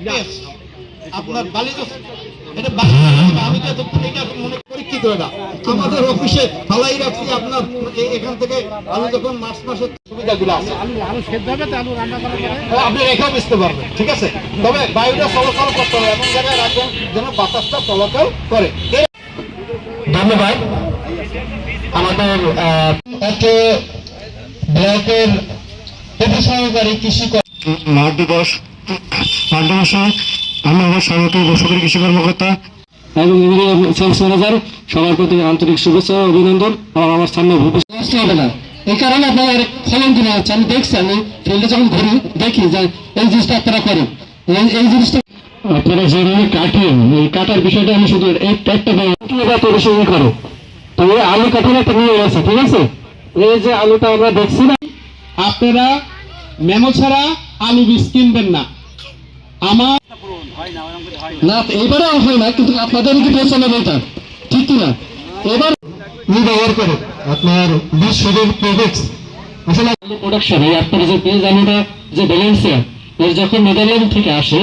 Yes. আপনার বালি এটা আমি তো এটা মনে পরীক্ষিত এটা আমাদের অফিসে ফালাই রাখছি আপনার এখান থেকে আমি যখন মার্চ মাসের সুবিধাগুলো আছে। হ্যাঁ, আপনি রেখেও বুঝতে পারবেন ঠিক আছে? তবে বায়ুটা চলাচল করতে হবে এমন জায়গায় রাখবেন যেন বাতাসটা চলাচল করে। ধন্যবাদ। আমাদের আহ, একটা ব্লকের প্রতিসহকারী কৃষি মাঠ দিবস। মাঠ আমি আমার সভাপতি বেসরকারি কৃষি কর্মকর্তা। এবং ম্যানেজার সবার প্রতি আন্তরিক শুভেচ্ছা অভিনন্দন। এবং আমার সামনে নষ্ট হবে না। এই কারণে আপনার ফলন কিনে হচ্ছে আমি দেখছি আমি ফিল্ডে যখন ঘুরি দেখি যে এই জিনিসটা আপনারা করেন। এই- এই জিনিসটা আপনারা যেভাবে কাটেন এই কাটার বিষয়টা আমি শুধু এই একটা বেশি করো তো আলু একটা আছে ঠিক আছে? এই যে আলুটা আমরা দেখছি না। আপনারা মেমো ছাড়া আলু বীজ কিনবেন না। আমার না এইবারে হয় না কিন্তু আপনাদের কি পৌঁছানো এটা? ঠিক কিনা এবার ব্যবহার করে। আপনার বিশ শরীর প্রোডাক্টস আসলে প্রোডাকশন এই আপনার যে পেজ আলুটা যে ব্যালেন্সিয়া এর যখন নেদারল্যান্ড থেকে আসে